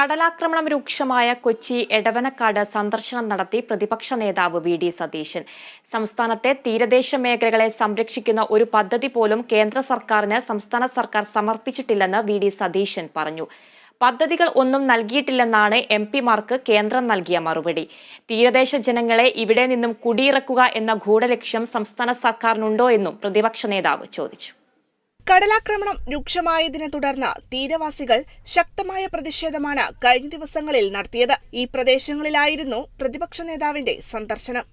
കടലാക്രമണം രൂക്ഷമായ കൊച്ചി എടവനക്കാട് സന്ദർശനം നടത്തി പ്രതിപക്ഷ നേതാവ് വി ഡി സതീശൻ. സംസ്ഥാനത്തെ തീരദേശ മേഖലകളെ സംരക്ഷിക്കുന്ന ഒരു പദ്ധതി പോലും കേന്ദ്ര സർക്കാരിന് സംസ്ഥാന സർക്കാർ സമർപ്പിച്ചിട്ടില്ലെന്ന് വി ഡി സതീശൻ പറഞ്ഞു. പദ്ധതികൾ ഒന്നും നൽകിയിട്ടില്ലെന്നാണ് എം പിമാർക്ക് കേന്ദ്രം നൽകിയ മറുപടി. തീരദേശ ജനങ്ങളെ ഇവിടെ നിന്നും കുടിയിറക്കുക എന്ന ഗൂഢലക്ഷ്യം സംസ്ഥാന സർക്കാരിനുണ്ടോ എന്നും പ്രതിപക്ഷ നേതാവ് ചോദിച്ചു. കടലാക്രമണം രൂക്ഷമായതിനെ തുടർന്ന് തീരവാസികൾ ശക്തമായ പ്രതിഷേധമാണ് കഴിഞ്ഞ ദിവസങ്ങളിൽ നടത്തിയത്. ഈ പ്രദേശങ്ങളിലായിരുന്നു പ്രതിപക്ഷ നേതാവിന്റെ സന്ദർശനം.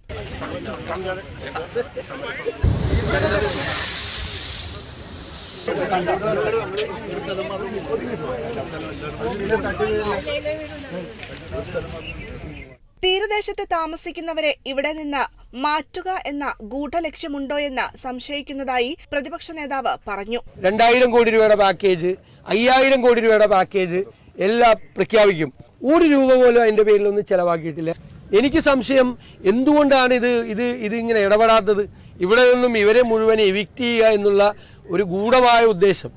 തീരദേശത്ത് താമസിക്കുന്നവരെ ഇവിടെ നിന്ന് മാറ്റുക എന്ന ഗൂഢലക്ഷ്യമുണ്ടോയെന്ന് സംശയിക്കുന്നതായി പ്രതിപക്ഷ നേതാവ് പറഞ്ഞു. രണ്ടായിരം കോടി രൂപയുടെ പാക്കേജ് അയ്യായിരം കോടി രൂപയുടെ പാക്കേജ് എല്ലാം പ്രഖ്യാപിക്കും. ഒരു രൂപ പോലും അതിന്റെ പേരിലൊന്നും ചെലവാക്കിയിട്ടില്ല. എനിക്ക് സംശയം എന്തുകൊണ്ടാണ് ഇത് ഇത് ഇത് ഇങ്ങനെ ഇടപെടാത്തത്? ഇവിടെ നിന്നും ഇവരെ മുഴുവൻ എവിക്റ്റ് ചെയ്യുക എന്നുള്ള ഒരു ഗൂഢമായ ഉദ്ദേശം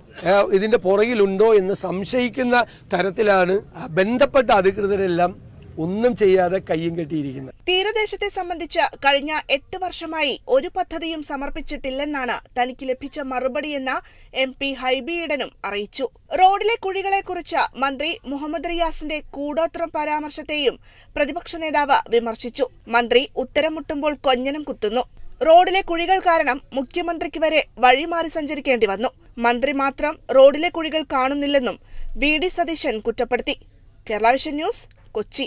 ഇതിന്റെ പുറകിലുണ്ടോ എന്ന് സംശയിക്കുന്ന തരത്തിലാണ് ബന്ധപ്പെട്ട അധികൃതരെല്ലാം ഒന്നും ചെയ്യാതെ കയ്യും കെട്ടിയിരിക്കുന്നത്. തീരദേശത്തെ സംബന്ധിച്ച് കഴിഞ്ഞ എട്ട് വർഷമായി ഒരു പദ്ധതിയും സമർപ്പിച്ചിട്ടില്ലെന്നാണ് തനിക്ക് ലഭിച്ച മറുപടിയെന്ന് എം പി ഹൈബിയിടനും അറിയിച്ചു. റോഡിലെ കുഴികളെക്കുറിച്ച് മന്ത്രി മുഹമ്മദ് റിയാസിന്റെ കൂടോത്രം പരാമർശത്തെയും പ്രതിപക്ഷ നേതാവ് വിമർശിച്ചു. മന്ത്രി ഉത്തരമുട്ടുമ്പോൾ കൊഞ്ഞനം കുത്തുന്നു. റോഡിലെ കുഴികൾ കാരണം മുഖ്യമന്ത്രിക്ക് വരെ വഴിമാറി സഞ്ചരിക്കേണ്ടി വന്നു. മന്ത്രി മാത്രം റോഡിലെ കുഴികൾ കാണുന്നില്ലെന്നും വി ഡി സതീശൻ കുറ്റപ്പെടുത്തി. Kerala vision news Kochi.